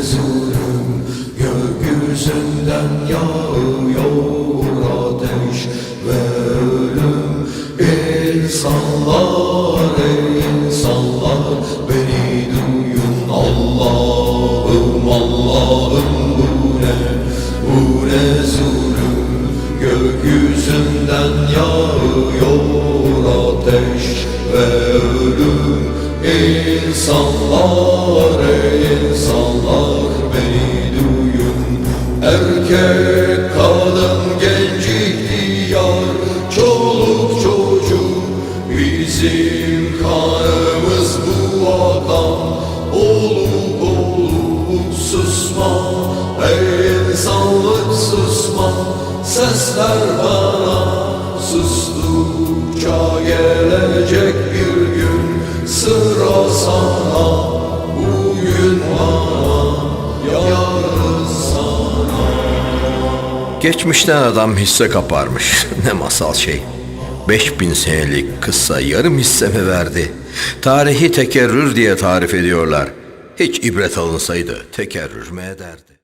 mezunum Gökyüzünden yağıyor ateş ve ölüm. İnsanlar ey insanlar beni duyun. Allah'ım Allah'ım bu ne? Bu ne zulüm? Gökyüzünden yağıyor ateş ve ölüm. İnsanlar ey Erkek, kadın, genç, ihtiyar, çoluk, çocuk Bizim kanımız bu adam Olup olup susma Ey insanlık susma. Sesler bana sustukça gelecek Geçmişten adam hisse kaparmış. ne masal şey. 5000 senelik kıssa yarım hisse mi verdi? Tarihi tekerrür diye tarif ediyorlar. Hiç ibret alınsaydı tekerrür mü ederdi?